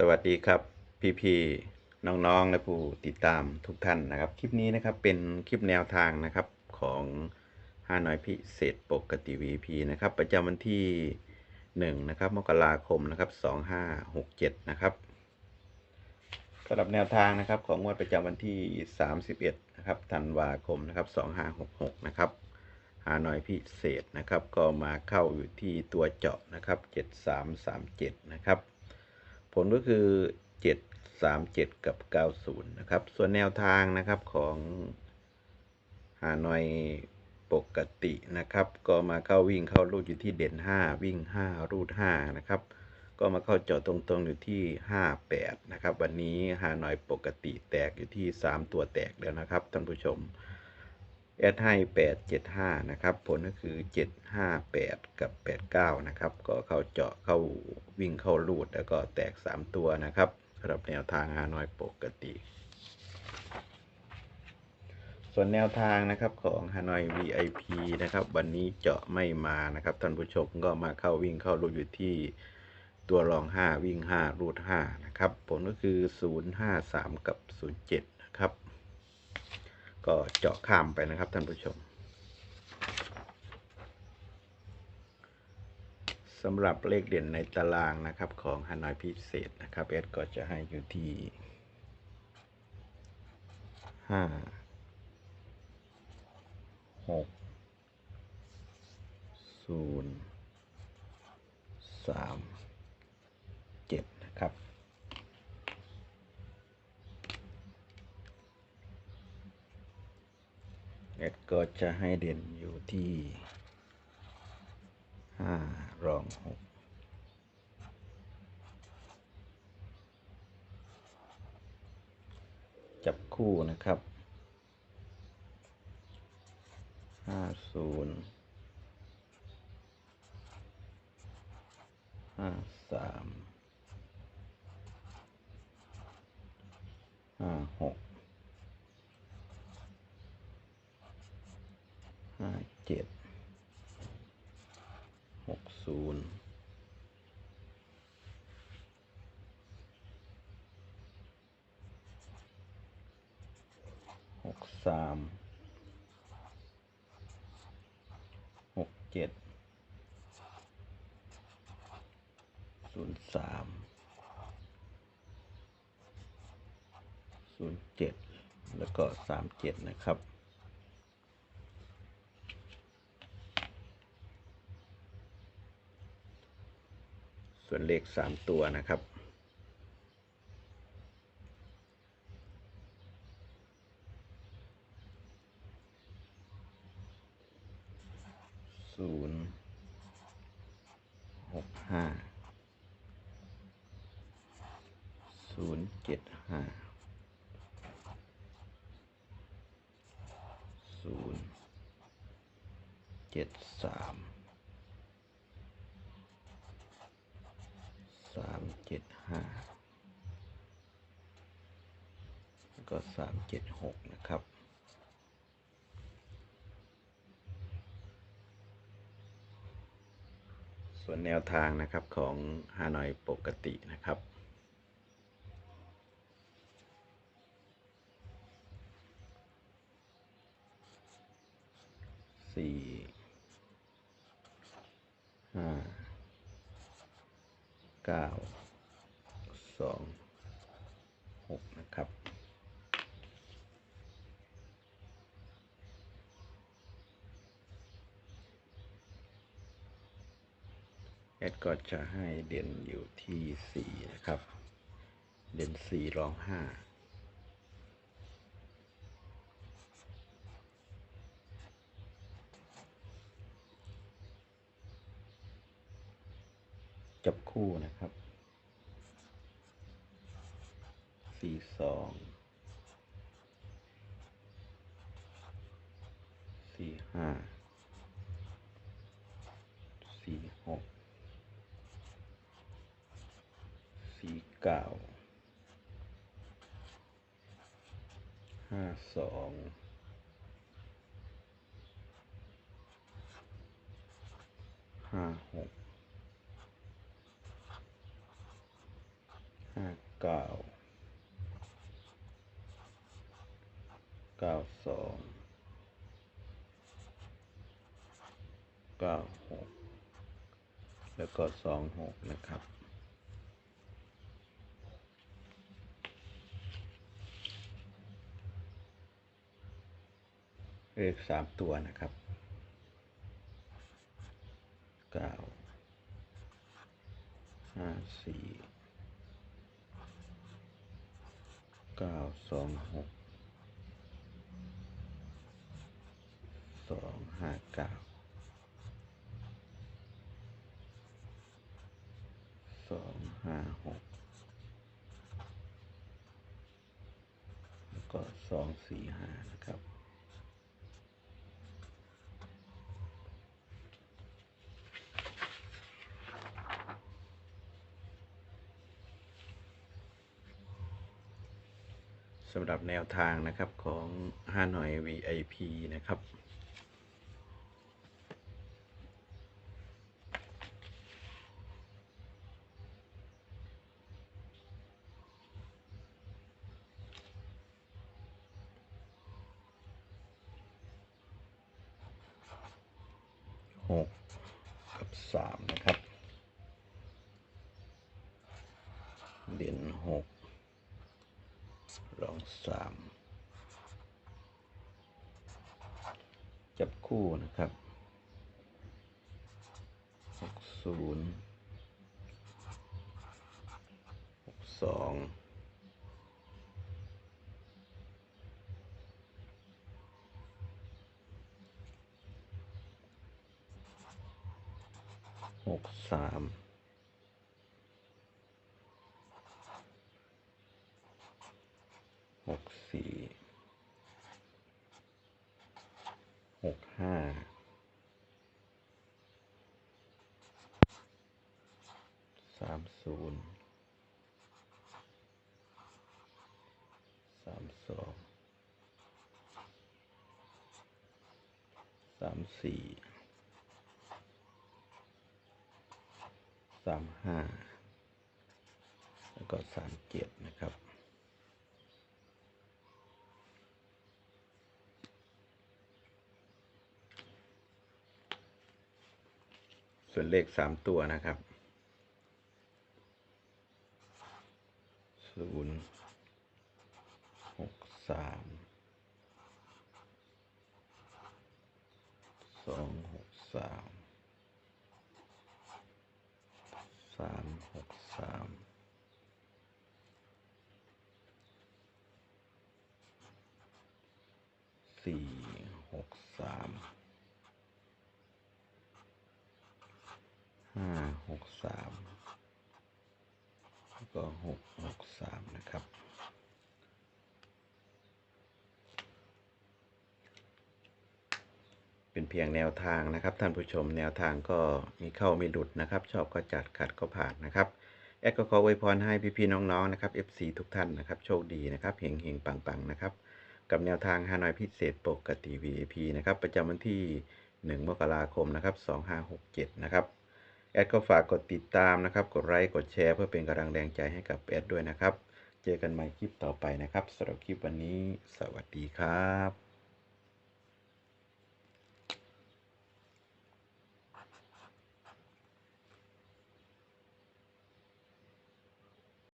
สวัสดีครับ พี่ๆน้องๆและผู้ติดตามทุกท่านนะครับ คลิปนี้นะครับเป็นคลิปแนวทางนะครับของฮานอยพิเศษปกติ VP นะครับ ประจำวันที่1นะครับมกราคมนะครับ2567นะครับสำหรับแนวทางนะครับของงวดประจำวันที่ 31นะครับธันวาคมนะครับ2566นะครับฮานอยพิเศษนะครับ ก็มาเข้าอยู่ที่ตัวเจาะนะครับ 7337นะครับ ลก็คือ 737 กับ 90 นะครับ ส่วนแนวทางนะครับของฮานอยปกตินะครับ ก็มาเข้าวิ่งเข้ารูดอยู่ที่เด่น 5 วิ่ง 5 รูด 5 นะครับ ก็มาเข้าเจาะตรงๆอยู่ที่ 58 นะครับ วันนี้ฮานอยปกติแตกอยู่ที่ 3 ตัวแตกแล้วนะครับท่านผู้ชม แอดให้875นะครับ ผลก็คือ 758 กับ 89 นะครับ ก็เข้าเจาะเข้าวิ่งเข้ารูดแล้วก็แตก 3 ตัวนะครับสำหรับแนวทางฮานอยปกติ ส่วนแนวทางนะครับของฮานอย VIP นะครับ วันนี้เจาะไม่มานะครับท่านผู้ชมก็มาเข้าวิ่งเข้ารูดอยู่ที่ตัวรอง 5 วิ่ง 5 รูด5นะครับ ผลก็คือ 053 กับ 07 นะครับ ก็เจาะข้ามไปนะครับท่านผู้ชมสำหรับเลขเด่นในตารางนะครับของฮานอยพิเศษนะครับเอสก็จะให้อยู่ที่ห้าหกศูนย์สามเจ็ดนะครับ เอ็ดก็จะให้เด่นอยู่ที่ห้ารองหกจับคู่นะครับห้าศูนย์ห้าสามห้าหก ห้าเจ็ด หกศูนย์หกสามหกเจ็ดศูนย์สามศูนย์เจ็ดแล้วก็สามเจ็ดนะครับ ส่วนเลขสามตัวนะครับศูนย์หกห้าศูนย์เจ็ดห้าศูนย์เจ็ดสาม สามเจ็ดห้าแล้วก็สามเจ็ดหกนะครับ ส่วนแนวทางนะครับของฮานอยปกตินะครับสี่ เก้าสองหกนะครับแอดก็จะให้เด่นอยู่ที่ 4 นะครับ เด่น4รอง 5 จับคู่นะครับสี่สองสี่ห้าสี่หกสี่เก้าห้าสองห้าหก ห้า เก้าเก้าสองเก้าหกแล้วก็สองหกนะครับเลขสามตัวนะครับเก้าห้าสี่ เก้าสองหกสองห้าเก้าสองห้าหกแล้วก็สองสี่ห้านะครับ สำหรับแนวทางนะครับของห้าหน่อย VIP นะครับ หกกับสามนะครับ เด่นหก สามจับคู่นะครับหกศูนย์หกสองหกสาม หกสี่หกห้าสามศูนย์สามสองสามสี่สามห้าแล้วก็สามเจ็ดนะครับ ส่วนเลขสามตัวนะครับศูนย์หกสามสองหกสามสามหกสาม สี่หกสาม ห้าหกสามแล้วก็หกหกสามนะครับ เป็นเพียงแนวทางนะครับ ท่านผู้ชมแนวทางก็มีเข้ามีหลุดนะครับ ชอบก็จัดขัดก็ผ่านนะครับแอดก็ขออวยพรให้พี่ๆน้องๆนะครับ FC ทุกท่านนะครับ โชคดีนะครับเฮงเฮงๆปังๆนะครับ กับแนวทางฮานอยพิเศษปกติ VIP นะครับ ประจำวันที่ 1 มกราคมนะครับ 2567 นะครับ แอดก็ฝากกดติดตามนะครับ กดไลค์กดแชร์เพื่อเป็นกำลังแรงใจให้กับแอดด้วยนะครับ เจอกันใหม่คลิปต่อไปนะครับสำหรับคลิปวันนี้ สวัสดีครับ